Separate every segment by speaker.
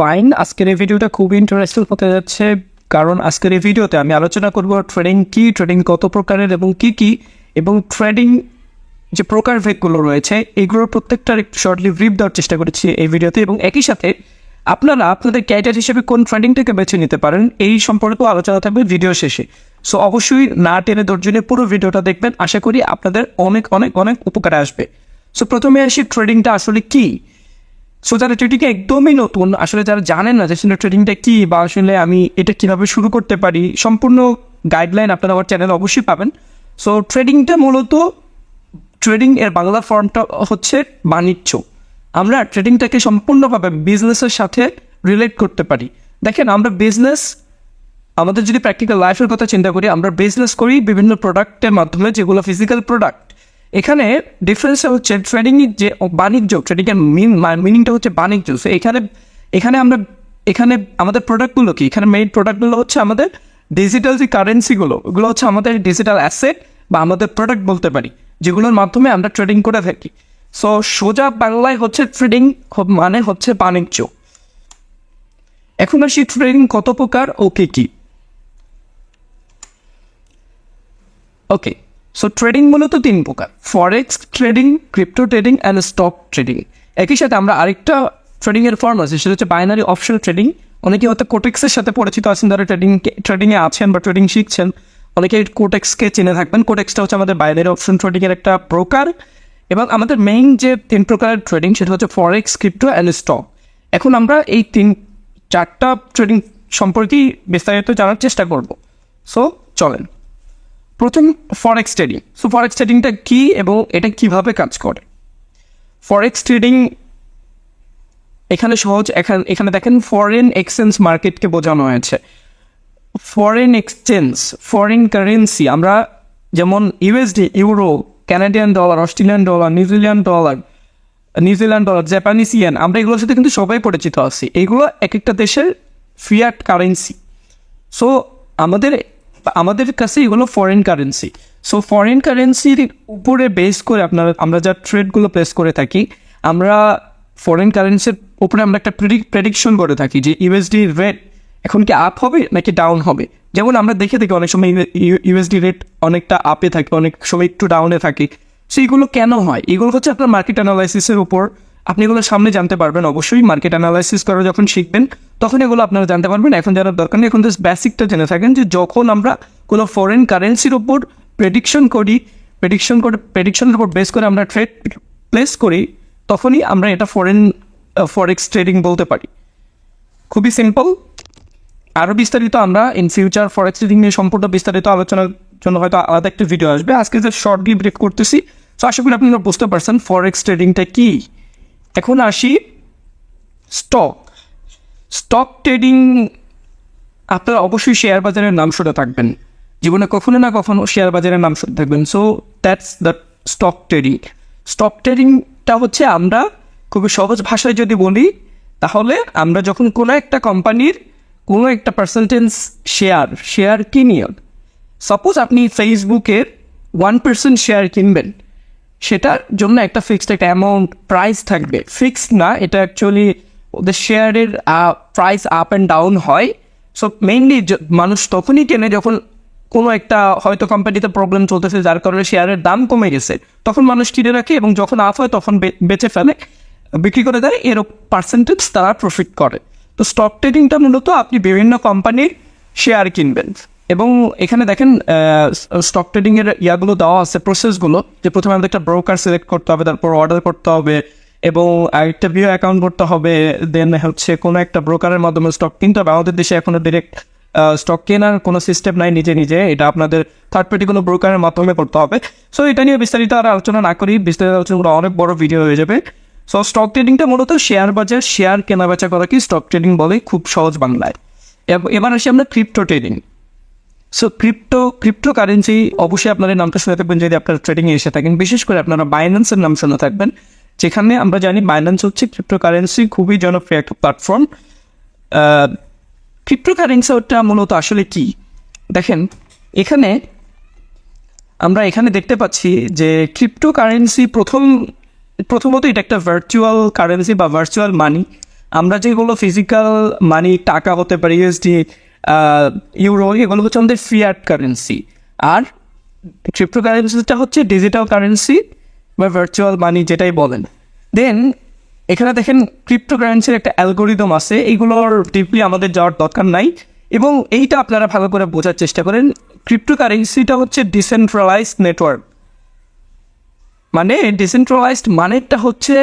Speaker 1: Fine আজকের এই ভিডিওটা খুবই ইন্টারেস্টিং হতে যাচ্ছে, কারণ আজকের এই ভিডিওতে আমি আলোচনা করব ট্রেডিং কি ট্রেডিং কত প্রকারের এবং কি কি, এবং ট্রেডিং যে প্রকারভেদগুলো রয়েছে, এগুলোর প্রত্যেকটার একটু শর্টলি ব্রিফ দেওয়ার চেষ্টা করেছি এই ভিডিওতে এবং একই সাথে আপনারা আপনাদের ক্যারিয়ার হিসেবে কোন ট্রেডিংটাকে বেছে নিতে পারেন, এই সম্পর্কেও আলোচনা থাকবে ভিডিও শেষে। সো অবশ্যই না টেনে ধৈর্য পুরো ভিডিওটা দেখবেন, আশা করি আপনাদের অনেক অনেক অনেক উপকারে আসবে। সো প্রথমে আসি ট্রেডিংটা আসলে কি? সো যারা ট্রেডিংয়ে একদমই নতুন, আসলে যারা জানেন না যে আসলে ট্রেডিংটা কি বা আসলে আমি এটা কীভাবে শুরু করতে পারি, সম্পূর্ণ গাইডলাইন আপনারা আমার চ্যানেলে অবশ্যই পাবেন। সো ট্রেডিংটা মূলত ট্রেডিং এর বাংলা ফর্মটা হচ্ছে বাণিজ্য। আমরা ট্রেডিংটাকে সম্পূর্ণভাবে বিজনেসের সাথে রিলেট করতে পারি। দেখেন, আমরা বিজনেস আমাদের যদি প্র্যাকটিক্যাল লাইফের কথা চিন্তা করি, আমরা বিজনেস করি বিভিন্ন প্রোডাক্টের মাধ্যমে, যেগুলো ফিজিক্যাল প্রোডাক্ট এখানে ডিফারেন্স হচ্ছে ট্রেডিং যে বাণিজ্য ট্রেডিংয়ের মিন মিনিংটা হচ্ছে বাণিজ্য। সো এখানে এখানে আমরা, এখানে আমাদের প্রোডাক্টগুলো কি? এখানে মেইন প্রোডাক্টগুলো হচ্ছে আমাদের ডিজিটাল যে কারেন্সিগুলো ওগুলো হচ্ছে আমাদের ডিজিটাল অ্যাসেট বা আমাদের প্রোডাক্ট বলতে পারি, যেগুলোর মাধ্যমে আমরা ট্রেডিং করে থাকি। সো সোজা বাংলায় হচ্ছে ট্রেডিং মানে হচ্ছে বাণিজ্য। এখন আসি ট্রেডিং কত প্রকার ও কি কি। ওকে সো ট্রেডিং মূলত তিন প্রকার। Forex trading crypto trading and stock trading একই সাথে আমরা আরেকটা ট্রেডিংয়ের ফর্ম আছে, সেটা হচ্ছে বাইনারি অপশন ট্রেডিং অনেকে হয়তো কোটেক্সের সাথে পরিচিত আছেন, যারা ট্রেডিং ট্রেডিংয়ে আছেন বা ট্রেডিং শিখছেন। অনেকে কোটেক্সকে চিনে থাকবেন। কোটেক্সটা হচ্ছে আমাদের বাইনারি অপশন ট্রেডিংয়ের একটা প্রকার। এবং আমাদের মেইন যে তিন প্রকারের ট্রেডিং সেটা হচ্ছে ফরেক্স ক্রিপ্টো অ্যান্ড স্টক এখন আমরা এই তিন, চারটা ট্রেডিং সম্পর্কেই বিস্তারিত জানার চেষ্টা করব। সো চলেন। প্রথম ফরেক্স ট্রেডিং সো ফরেক্স ট্রেডিংটা কী এবং এটা কীভাবে কাজ করে? ফরেক্স ট্রেডিং এখানে সহজ, এখানে এখানে দেখেন ফরেন এক্সচেঞ্জ মার্কেটকে বোঝানো হয়েছে। ফরেন এক্সচেঞ্জ ফরেন কারেন্সি আমরা যেমন USD euro Canadian dollar Australian dollar New Zealand dollar New Zealand dollar Japanese yen আমরা এগুলোর সাথে কিন্তু সবাই পরিচিত আছি। এগুলো এক একটা দেশের ফিয়াট কারেন্সি সো আমাদের আমাদের কাছে এগুলো ফরেন কারেন্সি সো ফরেন কারেন্সির উপরে বেস করে আপনারা, আমরা যা ট্রেডগুলো প্লেস করে থাকি, আমরা ফরেন কারেন্সির উপরে আমরা একটা প্রেডিকশন করে থাকি যে ইউএসডি রেট এখন কি আপ হবে নাকি ডাউন হবে। যেমন আমরা দেখে থাকি অনেক সময় ইউএসডি রেট অনেকটা আপে থাকে, অনেক সময় একটু ডাউনে থাকে। সেইগুলো কেন হয়? এগুলো হচ্ছে আপনার মার্কেট অ্যানালাইসিসের উপর। আপনি এগুলো সামনে জানতে পারবেন, অবশ্যই মার্কেট অ্যানালাইসিস করা যখন শিখবেন, তখন এগুলো আপনারা জানতে পারবেন। এখন জানার দরকার নেই, এখন জাস্ট বেসিকটা জেনে থাকেন যে যখন আমরা কোনো ফরেন কারেন্সির ওপর প্রেডিকশন করি প্রেডিকশন করে প্রেডিকশনের উপর বেস করে আমরা ট্রেড প্লেস করি, তখনই আমরা এটা ফরেন ফরেক্স ট্রেডিং বলতে পারি। খুবই সিম্পল আরও বিস্তারিত আমরা ইন ফিউচার ফরেক্স ট্রেডিং নিয়ে সম্পূর্ণ বিস্তারিত আলোচনার জন্য হয়তো আলাদা একটা ভিডিও আসবে। আজকে যে শর্টলি ব্রেক করতেছি। তো আশা করি আপনারা বুঝতে পারছেন ফরেক্স ট্রেডিংটা কী। এখন আসি স্টক স্টক ট্রেডিং আপনারা অবশ্যই শেয়ার বাজারের নাম শুনে থাকবেন। জীবনে কখনো না কখনো শেয়ার বাজারের নাম শুনে থাকবেন। So that's the stock trading stock ট্রেডিংটা হচ্ছে আমরা খুবই সহজ ভাষায় যদি বলি, তাহলে আমরা যখন কোনো একটা কোম্পানির কোনো একটা পার্সেন্টেজ শেয়ার শেয়ার কিনি। সাপোজ আপনি ফেসবুকের ওয়ান পার্সেন্ট শেয়ার কিনবেন। সেটার জন্য একটা ফিক্সড একটা অ্যামাউন্ট প্রাইস থাকবে। ফিক্সড না, এটা অ্যাকচুয়ালি ওদের শেয়ারের প্রাইস আপ অ্যান্ড ডাউন হয়। সো মেইনলি মানুষ তখনই কেনে যখন কোনো একটা, হয়তো কোম্পানিতে প্রবলেম চলতেছে, যার কারণে শেয়ারের দাম কমে গেছে। তখন মানুষ কিনে রাখে এবং যখন আপ হয়, তখন বেচে ফেলে। বিক্রি করে দেয় এর পার্সেন্টেজ তারা প্রফিট করে। তো স্টক ট্রেডিংটা মূলত আপনি বিভিন্ন কোম্পানির শেয়ার কিনবেন। এবং এখানে দেখেন স্টক ট্রেডিং এর ইয়াগুলো দেওয়া আছে প্রসেসগুলো যে প্রথমে আমাদের একটা ব্রোকার সিলেক্ট করতে হবে, তারপর অর্ডার করতে হবে এবং একটা ভিও অ্যাকাউন্ট করতে হবে দেন হচ্ছে কোনো একটা ব্রোকারের মাধ্যমে স্টক কিনতে হবে। আমাদের দেশে এখনও ডিরেক্ট স্টক কেনার কোনো সিস্টেম নাই নিজে নিজে, এটা আপনাদের থার্ড পার্টি কোনো ব্রোকারের মাধ্যমে করতে হবে। সো এটা নিয়ে বিস্তারিত আর আলোচনা না করি, বিস্তারিত আলোচনা করে অনেক বড় ভিডিও হয়ে যাবে। সো স্টক ট্রেডিংটা মূলত শেয়ার বাজার শেয়ার কেনা বেচা করা কি স্টক ট্রেডিং বলে, খুব সহজ বাংলায়। এব- এবার আসি আমরা crypto trading so crypto crypto currency অবশ্যই আপনারা নামটা শুনে থাকবেন যদি আপনারা ট্রেডিংয়ে এসে থাকেন। বিশেষ করে আপনারা বাইন্যান্সের নাম শুনে থাকবেন। যেখানে আমরা জানি বাইন্যান্স হচ্ছে ক্রিপ্টো কারেন্সি খুবই জনপ্রিয় একটা প্ল্যাটফর্ম ক্রিপ্টো কারেন্সিটা মূলত আসলে কি? দেখেন, এখানে আমরা এখানে দেখতে পাচ্ছি যে ক্রিপ্টো কারেন্সি প্রথম, প্রথমত এটা একটা ভার্চুয়াল কারেন্সি বা ভার্চুয়াল মানি আমরা যেগুলো ফিজিক্যাল মানি টাকা হতে পারে ইউএসডি ইউরো এগুলো হচ্ছে আমাদের ফিয়াট কারেন্সি আর ক্রিপ্টো কারেন্সিটা হচ্ছে ডিজিটাল কারেন্সি বা ভার্চুয়াল মানি যেটাই বলেন। দেন এখানে দেখেন ক্রিপ্টো কারেন্সির একটা অ্যালগোরিদম আছে, এইগুলোর ডিপলি আমাদের যাওয়ার দরকার নাই। এবং এইটা আপনারা ভালো করে বোঝার চেষ্টা করেন ক্রিপ্টো কারেন্সিটা হচ্ছে ডিসেন্ট্রালাইজড নেটওয়ার্ক মানে ডিসেন্ট্রালাইজড মানেটা হচ্ছে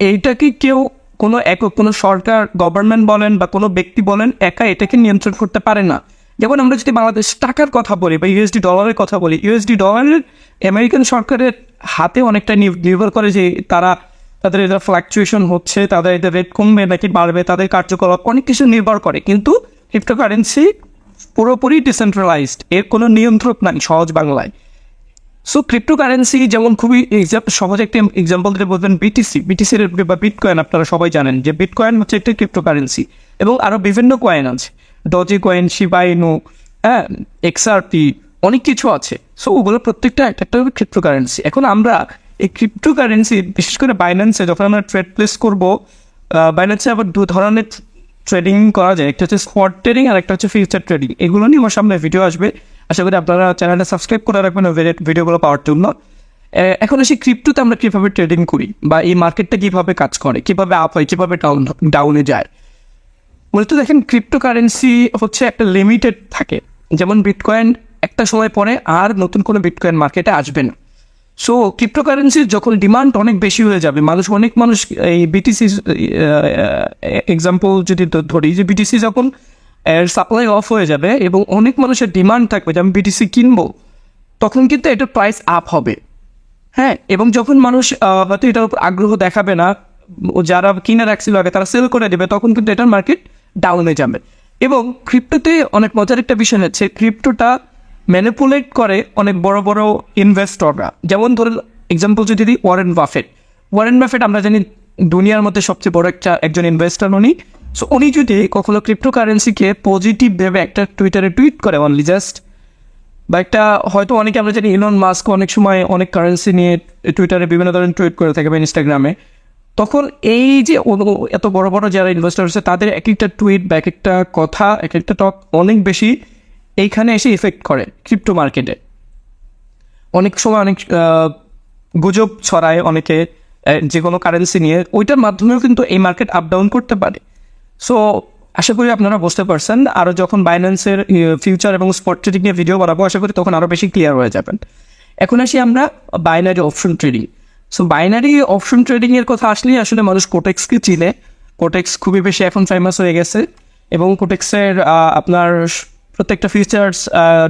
Speaker 1: এইটাকে কেউ কোনো একক কোনো সরকার গভর্নমেন্ট বলেন বা কোনো ব্যক্তি বলেন একা এটাকে নিয়ন্ত্রণ করতে পারে না। যেমন আমরা যদি বাংলাদেশ টাকার কথা বলি বা ইউএসডি ডলারের কথা বলি ইউএসডি ডলারের আমেরিকান সরকারের হাতে অনেকটা নির- নির্ভর করে যে তারা তাদের এদের ফ্লাকচুয়েশন হচ্ছে, তাদের এদের রেট কমবে নাকি বাড়বে, তাদের কার্যকলাপ অনেক কিছু নির্ভর করে। কিন্তু ক্রিপ্টোকারেন্সি পুরোপুরি ডিসেন্ট্রালাইজড এর কোনো নিয়ন্ত্রক নাই সহজ বাংলায়। সো ক্রিপ্টোকারেন্সি যেমন খুবই সহজ একটা এক্সাম্পল দিতে বলবেন বিটিসি বিটিসির বা বিটকয়েন আপনারা সবাই জানেন যে বিটকয়েন হচ্ছে একটি ক্রিপ্টোকারেন্সি এবং আরও বিভিন্ন কয়েন আছে। ডজি কয়েন শিবাইনু হ্যাঁ এক্সআরপি অনেক কিছু আছে। সো ওগুলো প্রত্যেকটা একটা একটা ক্রিপ্টোকারেন্সি এখন আমরা এই ক্রিপ্টোকারেন্সি বিশেষ করে বাইন্যান্সে যখন আমরা ট্রেড প্লেস করব বাইন্যান্সে আবার দু ধরনের ট্রেডিং করা যায়। একটা হচ্ছে স্পট ট্রেডিং আর একটা হচ্ছে ফিউচার ট্রেডিং এগুলো নিয়ে আমার সামনে ভিডিও আসবে। আশা করি আপনারা চ্যানেলটা সাবস্ক্রাইব করে রাখবেন ভিডিওগুলো পাওয়ার জন্য। এখন আসি ক্রিপ্টোতে আমরা কীভাবে ট্রেডিং করি বা এই মার্কেটটা কীভাবে কাজ করে, কীভাবে আপ হয়, কীভাবে ডাউন ডাউনে যায়। মূলত দেখেন ক্রিপ্টোকারেন্সি হচ্ছে একটা লিমিটেড থাকে। যেমন বিটকয়েন একটা সময় পরে আর নতুন কোনো বিটকয়েন মার্কেটে আসবে না। সো ক্রিপ্টোকারেন্সির যখন ডিমান্ড অনেক বেশি হয়ে যাবে, মানুষ অনেক মানুষ এই বিটিসি এক্সাম্পল যদি ধরি যে বিটিসি যখন এর সাপ্লাই অফ হয়ে যাবে এবং অনেক মানুষের ডিমান্ড থাকবে যে আমি বিটিসি কিনবো, তখন কিন্তু এটার প্রাইস আপ হবে। হ্যাঁ এবং যখন মানুষ হয়তো এটার উপর আগ্রহ দেখাবে না যারা কিনে রাখছিল আগে, তারা সেল করে দেবে, তখন কিন্তু এটার মার্কেট ডাউনে যাবে। এবং ক্রিপ্টোতে অনেক মজার একটা বিষয় হচ্ছে ক্রিপ্টোটা ম্যানিপুলেট করে অনেক বড় বড় ইনভেস্টররা যেমন ধরুন এক্সাম্পল যদি দিই ওয়ারেন বাফেট ওয়ারেন বাফেট আমরা জানি, দুনিয়ার মধ্যে সবচেয়ে বড় একটা, একজন ইনভেস্টর উনি। সো উনি যদি কখনো ক্রিপ্টো কারেন্সিকে পজিটিভ ভেবে একটা টুইটারে টুইট করে অনলি জাস্ট বা একটা হয়তো অনেকে আমরা জানি ইলন মাস্ক অনেক সময় অনেক কারেন্সি নিয়ে টুইটারে বিভিন্ন ধরনের টুইট করে থাকে বা ইনস্টাগ্রামে তখন এই যে এত বড় বড় যারা ইনভেস্টার আছে, তাদের এক একটা টুইট বা এক একটা কথা, এক একটা টক অনেক বেশি এইখানে এসে ইফেক্ট করে ক্রিপ্টো মার্কেটে অনেক সময় অনেক গুজব ছড়ায় অনেকে যে কোনো কারেন্সি নিয়ে, ওইটার মাধ্যমেও কিন্তু এই মার্কেট আপ ডাউন করতে পারে। সো আশা করি আপনারা বুঝতে পারছেন। আরও যখন বাইন্যান্সের ফিউচার এবং স্পট ট্রেডিং নিয়ে ভিডিও বানাবো, আশা করি তখন আরও বেশি ক্লিয়ার হয়ে যাবেন। এখন আসি আমরা binary option trading so binary option ট্রেডিংয়ের কথা আসলেই আসলে মানুষ কোটেক্সকে চিনে। কোটেক্স খুবই বেশি এখন ফেমাস হয়ে গেছে। এবং কোটেক্সের আপনার প্রত্যেকটা ফিচার্স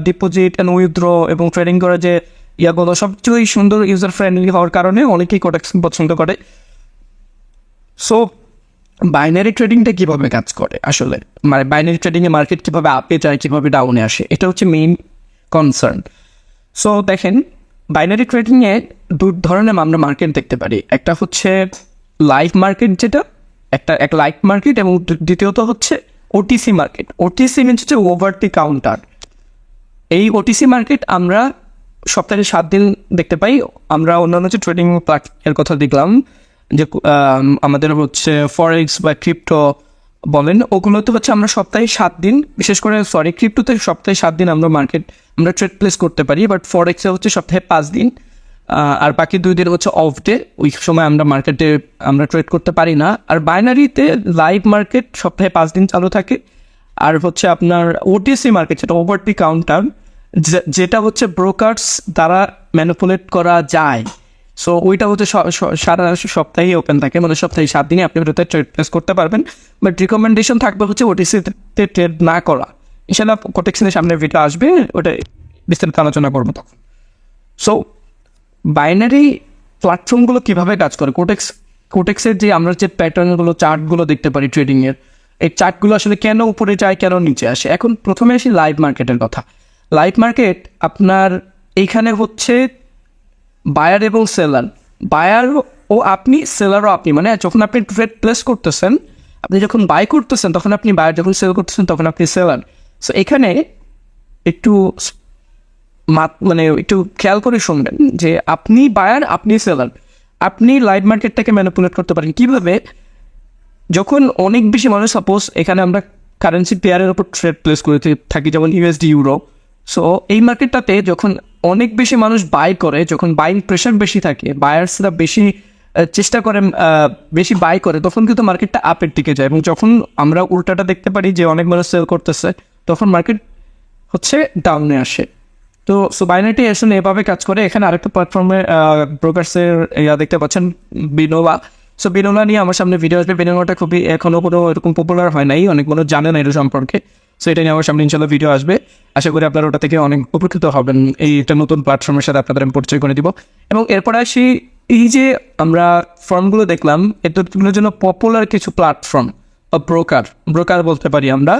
Speaker 1: ডিপোজিট অ্যান্ড উইথড্র এবং ট্রেডিং করা যে ইয়াগুলো সবচেয়ে সুন্দর ইউজার ফ্রেন্ডলি হওয়ার কারণে অনেকেই কোটেক্স পছন্দ করে। সো বাইনারি ট্রেডিংটা কীভাবে কাজ করে? আসলে মানে বাইনারি ট্রেডিং এ মার্কেট কীভাবে আপে যায়, কীভাবে ডাউনে আসে, এটা হচ্ছে মেইন কনসার্ন সো দেখেন বাইনারি ট্রেডিং এ দু ধরনের আমরা মার্কেট দেখতে পারি। একটা হচ্ছে লাইভ মার্কেট যেটা, একটা, এক লাইভ মার্কেট এবং দ্বিতীয়ত হচ্ছে ওটিসি মার্কেট ওটিসি মিনস হচ্ছে ওভার দি কাউন্টার এই ওটিসি মার্কেট আমরা সপ্তাহে সাত দিন দেখতে পাই। আমরা অন্যান্য যে ট্রেডিং এর কথা দেখলাম যে আমাদের হচ্ছে ফরেক্স বা ক্রিপ্টো বলেন, ওগুলোতে হচ্ছে আমরা সপ্তাহে সাত দিন, বিশেষ করে সরি ক্রিপ্টোতে সপ্তাহে সাত দিন আমরা মার্কেট আমরা ট্রেড প্লেস করতে পারি বাট ফরেক্সে হচ্ছে সপ্তাহে পাঁচ দিন আর বাকি দুই দিন হচ্ছে অফ ডে ওই সময় আমরা মার্কেটে আমরা ট্রেড করতে পারি না। আর বাইনারিতে লাইভ মার্কেট সপ্তাহে পাঁচ দিন চালু থাকে, আর হচ্ছে আপনার ওটিসি মার্কেট যেটা ওভার দি কাউন্টার যেটা হচ্ছে ব্রোকার্স দ্বারা ম্যানিপুলেট করা যায়। সো ওইটা হচ্ছে সারা সপ্তাহে ওপেন থাকে। মানে সপ্তাহে সাত দিনে আপনি ওটাতে ট্রেড প্লেস করতে পারবেন। বাট রিকমেন্ডেশন থাকবে হচ্ছে ওটিসিতে ট্রেড না করা। ইনশাল্লাহ কোটেক্সিনের সামনে ভিডিও আসবে, ওটা বিস্তারিত আলোচনা করব তখন। সো বাইনারি প্ল্যাটফর্মগুলো কীভাবে কাজ করে? কোটেক্স কোটেক্সের যে আমরা যে প্যাটার্নগুলো চার্টগুলো দেখতে পারি ট্রেডিংয়ের এই চার্টগুলো আসলে কেন উপরে যায়, কেন নিচে আসে? এখন প্রথমে আসি লাইভ মার্কেটের কথা। লাইভ মার্কেট আপনার এইখানে হচ্ছে বায়ার এবং সেলার। বায়ার ও আপনি, সেলারও আপনি। মানে যখন আপনি ট্রেড প্লেস করতেছেন, আপনি যখন বাই করতেছেন, তখন আপনি বায়ার যখন সেল করতেছেন, তখন আপনি সেলার সো এখানে একটু মানে একটু খেয়াল করে শুনবেন যে আপনি বায়ার আপনি সেলার আপনি লাইভ মার্কেটটাকে ম্যানিপুলেট করতে পারেন। কীভাবে? যখন অনেক বেশি মানুষ সাপোজ এখানে আমরা কারেন্সি পেয়ারের উপর ট্রেড প্লেস করে থাকি, যেমন ইউএসডি ইউরো সো এই মার্কেটটাতে যখন অনেক বেশি মানুষ বাই করে, যখন বাইং প্রেশার বেশি থাকে বায়ার্সরা বেশি চেষ্টা করে বেশি বাই করে, তখন কিন্তু মার্কেটটা আপের দিকে যায়। এবং যখন আমরা উল্টাটা দেখতে পারি যে অনেক মানুষ সেল করতেছে, তখন মার্কেট হচ্ছে ডাউনে আসে। তো সো বাইনারিটি আসলে এভাবে কাজ করে। এখানে আরেকটা প্ল্যাটফর্মে ব্রোকার্সের ইয়া দেখতে পাচ্ছেন বিনোলা সো বিনোলা নিয়ে আমার সামনে ভিডিও আসবে। বিনোলাটা খুবই এখনও কোনো এরকম পপুলার হয় নাই। অনেক মানুষ জানে না এটা সম্পর্কে। সো এটা নিয়ে আমার সামনে ইনশাল্লাহ ভিডিও আসবে। আশা করি আপনারা ওটা থেকে অনেক উপকৃত হবেন। এই একটা নতুন প্ল্যাটফর্মের সাথে আপনাদের আমি পরিচয় করে দিব। এবং এরপরে আসি, এই যে আমরা ফর্মগুলো দেখলাম এটাগুলোর জন্য পপুলার কিছু প্ল্যাটফর্ম বা ব্রোকার ব্রোকার বলতে পারি আমরা।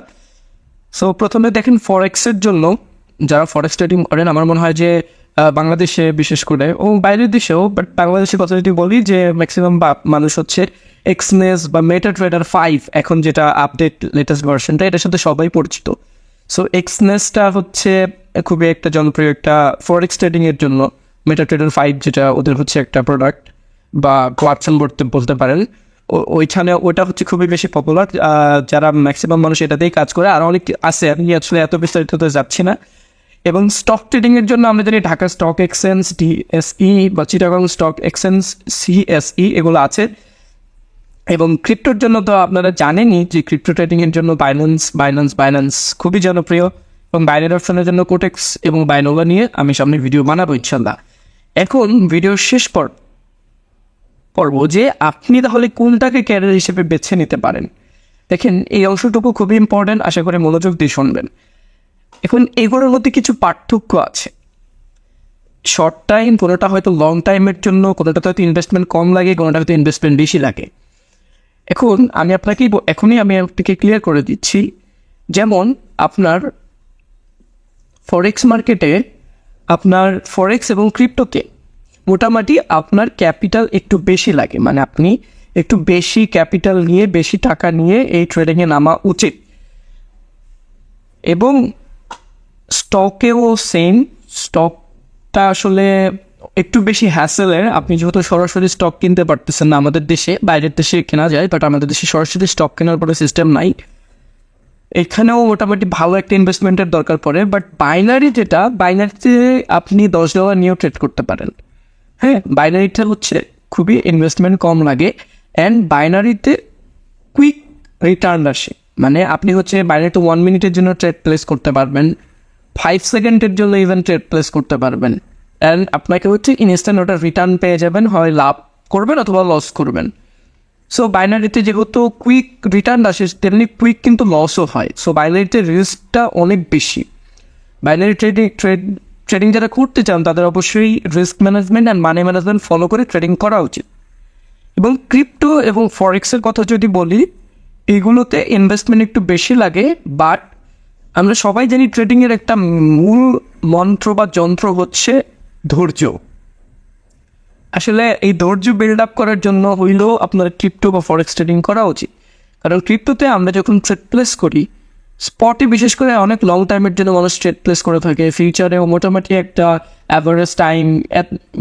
Speaker 1: সো প্রথমে দেখেন ফরেক্সের জন্য, যারা ফরেক্স ট্রেডিং করেন, আমার মনে হয় যে বাংলাদেশে বিশেষ করে ও বাইরের দেশেও বাট বাংলাদেশের কথা যদি বলি যে ম্যাক্সিমাম মানুষ হচ্ছে এক্সনেস বা মেটা ট্রেডার ফাইভ এখন যেটা আপডেট লেটেস্ট ভার্সনটা এটার সাথে সবাই পরিচিত। সো এক্সনেসটা হচ্ছে খুবই একটা জনপ্রিয় একটা ফরেক্স ট্রেডিংয়ের জন্য। মেটা ট্রেডার ফাইভ যেটা, ওদের হচ্ছে একটা প্রোডাক্ট বা প্ল্যাটফর্ম বলতে বলতে পারেন। ওইখানে ওটা হচ্ছে খুবই বেশি পপুলার যারা ম্যাক্সিমাম মানুষ এটাতেই কাজ করে, আর অনেক আছে। আমি আসলে এত বিস্তারিত যাচ্ছি না। এবং স্টক ট্রেডিং এর জন্য আমরা জানি ঢাকা স্টক এক্সচেঞ্জ ডিএসই বা চিটাগং স্টক এক্সচেঞ্জ সিএসই এগুলো আছে। এবং ক্রিপ্টোর জন্য তো আপনারা জানেনই যে ক্রিপ্টো ট্রেডিং এর জন্য বাইন্যান্স বাইন্যান্স বাইন্যান্স খুবই জনপ্রিয়। এবং বাইনের অপশনের জন্য কোটেক্স এবং বাইনোলা নিয়ে আমি সামনে ভিডিও বানাবো ইনশাল্লাহ এখন ভিডিও শেষ পর পর্ব যে আপনি তাহলে কোনটাকে ক্যারিয়ার হিসেবে বেছে নিতে পারেন? দেখেন এই অংশটুকু খুবই ইম্পর্ট্যান্ট আশা করে মনোযোগ দিয়ে শুনবেন। এখন এগুলোর মধ্যে কিছু পার্থক্য আছে। শর্ট টাইম কোনোটা হয়তো লং টাইমের জন্য, কোনোটাতে হয়তো ইনভেস্টমেন্ট কম লাগে, কোনোটা হয়তো ইনভেস্টমেন্ট বেশি লাগে। এখন আমি আপনাকে এখনই আমি আপনাকে ক্লিয়ার করে দিচ্ছি, যেমন আপনার ফরেক্স মার্কেটে আপনার ফরেক্স এবং ক্রিপ্টোতে মোটামুটি আপনার ক্যাপিটাল একটু বেশি লাগে। মানে আপনি একটু বেশি ক্যাপিটাল নিয়ে, বেশি টাকা নিয়ে এই ট্রেডিংয়ে নামা উচিত। এবং স্টকেও সেম স্টকটা আসলে একটু বেশি হ্যাসেলের আপনি যেহেতু সরাসরি স্টক কিনতে পারতেছেন না আমাদের দেশে, বাইরের দেশে কেনা যায় বাট আমাদের দেশে সরাসরি স্টক কেনার পরে সিস্টেম নাই। এখানেও মোটামুটি ভালো একটা ইনভেস্টমেন্টের দরকার পড়ে বাট বাইনারি যেটা বাইনারিতে আপনি দশ ডলার নিয়েও ট্রেড করতে পারেন। হ্যাঁ বাইনারিটা হচ্ছে খুবই ইনভেস্টমেন্ট কম লাগে অ্যান্ড বাইনারিতে কুইক রিটার্ন আসে। মানে আপনি হচ্ছে বাইনারিতে ওয়ান মিনিটের জন্য ট্রেড প্লেস করতে পারবেন। ফাইভ সেকেন্ডের জন্য ইভেন ট্রেড প্লেস করতে পারবেন। অ্যান্ড আপনাকে হচ্ছে ইনস্ট্যান্ট ওটা রিটার্ন পেয়ে যাবেন। হয় লাভ করবেন অথবা লস করবেন। সো বাইনারিতে যেহেতু কুইক রিটার্ন আসে, তেমনি কুইক কিন্তু লসও হয়। সো বাইনারিতে রিস্কটা অনেক বেশি। বাইনারি ট্রেডিং ট্রেড ট্রেডিং যারা করতে চান, তাদের অবশ্যই risk management and money management follow করে ট্রেডিং করা উচিত। এবং ক্রিপ্টো এবং ফরেক্সের কথা যদি বলি, এগুলোতে ইনভেস্টমেন্ট একটু বেশি লাগে বাট আমরা সবাই জানি ট্রেডিংয়ের একটা মূল মন্ত্র বা যন্ত্র হচ্ছে ধৈর্য। আসলে এই ধৈর্য বিল্ড আপ করার জন্য হইলেও আপনার ক্রিপ্টো বা ফরেক্স ট্রেডিং করা উচিত। কারণ ক্রিপ্টোতে আমরা যখন ট্রেড প্লেস করি স্পটে বিশেষ করে অনেক লং টাইমের জন্য মানুষ ট্রেড প্লেস করে থাকে। ফিউচারেও মোটামুটি একটা অ্যাভারেজ টাইম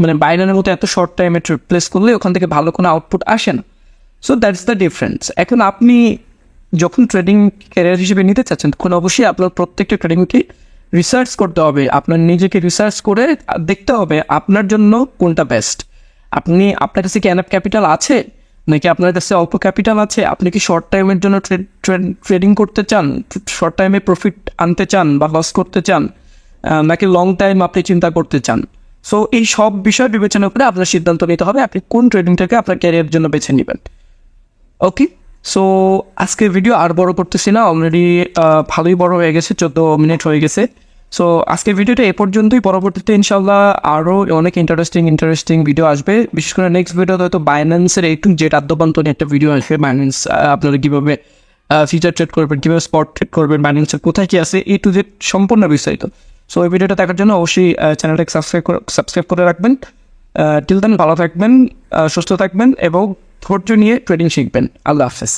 Speaker 1: মানে বাইরের মতো এত শর্ট টাইমে ট্রেড প্লেস করলে ওখান থেকে ভালো কোনো আউটপুট আসে না। সো দ্যাটস দ্য ডিফারেন্স এখন আপনি যখন ট্রেডিং ক্যারিয়ার হিসেবে নিতে চাচ্ছেন, তখন অবশ্যই আপনার প্রত্যেকটা ট্রেডিংকে রিসার্চ করতে হবে। আপনার নিজেকে রিসার্চ করে দেখতে হবে আপনার জন্য কোনটা বেস্ট আপনি, আপনার কাছে কি এনএফ ক্যাপিটাল আছে? নাকি আপনার কাছে অল্প ক্যাপিটাল আছে? আপনি কি শর্ট টাইমের জন্য ট্রেডিং করতে চান? শর্ট টাইমে প্রফিট আনতে চান বা লস করতে চান? নাকি লং টাইম আপনি চিন্তা করতে চান? সো এই সব বিষয় বিবেচনা করে আপনার সিদ্ধান্ত নিতে হবে। আপনি কোন ট্রেডিংটাকে আপনার ক্যারিয়ারের জন্য বেছে নেবেন। ওকে সো আজকে ভিডিও আর বড় করতেছি না। অলরেডি ভালোই বড় হয়ে গেছে, চোদ্দ মিনিট হয়ে গেছে। সো আজকে ভিডিওটা এ পর্যন্তই। পরবর্তীতে ইনশাল্লাহ আরও অনেক ইন্টারেস্টিং ইন্টারেস্টিং ভিডিও আসবে। বিশেষ করে নেক্সট ভিডিওতে হয়তো বাইন্যান্সের একটু জেট আদ্যপান্ত নিয়ে একটা ভিডিও আসবে। বাইন্যান্স আপনারা কীভাবে ফিচার ট্রেড করবেন, কীভাবে স্পট ট্রেড করবেন বাইন্যান্সের কোথায় কী আছে এ টু জেড সম্পূর্ণ বিস্তারিত। সো এই ভিডিওটা দেখার জন্য অবশ্যই চ্যানেলটাকে সাবস্ক্রাইব করে সাবস্ক্রাইব করে রাখবেন। টিল দেন ভালো থাকবেন সুস্থ থাকবেন এবং ধৈর্য নিয়ে ট্রেডিং শিখবেন। আল্লাহ হাফেজ।